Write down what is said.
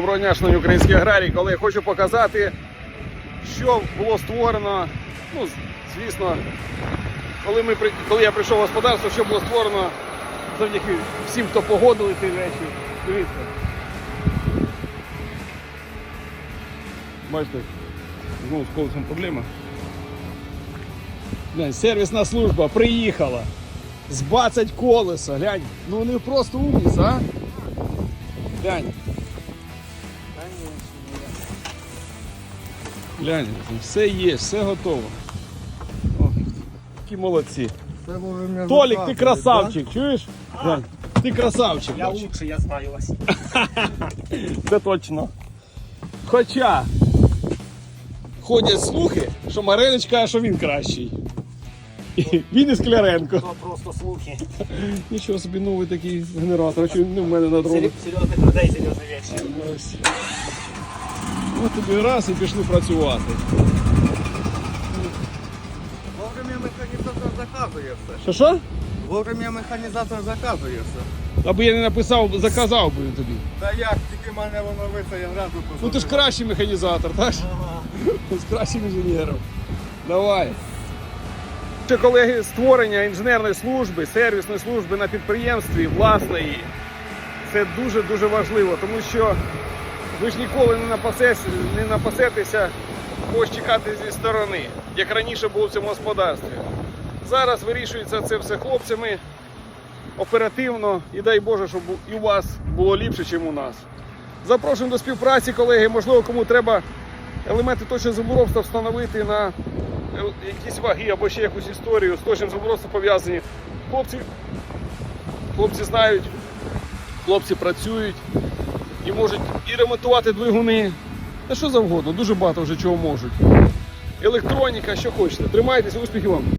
Доброго дня, шановні. Коли я хочу показати, що було створено. Ну, звісно, коли, ми, коли я прийшов в господарство, що було створено завдяки всім, хто погодили ці речі. Дивіться. Бачите, знову з колесом проблема. Глянь, сервісна служба приїхала. Збацать колеса, глянь. Ну вони просто умніць, а? Глянь. Глянь, все є, все готово. О, які молодці. Толік, ти красавчик, чуєш? Глянь, ти красавчик. Я бач. лучше, я знаю вас. Це точно. Хоча ходять слухи, що Маринич каже, що він кращий. Він і Скляренко. То просто слухи. Нічого собі новий такий генератор, він не в мене на дрону. Сер- Серйозних людей, серйозні речі. Ось. Ось тобі раз і пішли працювати. Вовремя механізатор заказує все. Що що? Вовремя механізатор заказує все. Аби я не написав, заказав би тобі. Та як, тільки мене воно вице, я одразу. Ну ти ж кращий механізатор, так? З кращим інженером. Давай. Ще, колеги, створення інженерної служби, сервісної служби на підприємстві власної. Це дуже-дуже важливо, тому що ви ж ніколи не, напасес, не напасетеся когось чекати зі сторони, як раніше було в цьому господарстві. Зараз вирішується це все хлопцями оперативно і дай Боже, щоб і у вас було ліпше, ніж у нас. Запрошуємо до співпраці, колеги. Можливо, кому треба елементи точного землеробства встановити на е, якісь ваги або ще якусь історію з точним землеробством пов'язані. Хлопці, хлопці знають, хлопці працюють і можуть і ремонтувати двигуни. Та що завгодно, дуже багато вже чого можуть. Електроніка, що хочете. Тримайтеся, успіхів вам!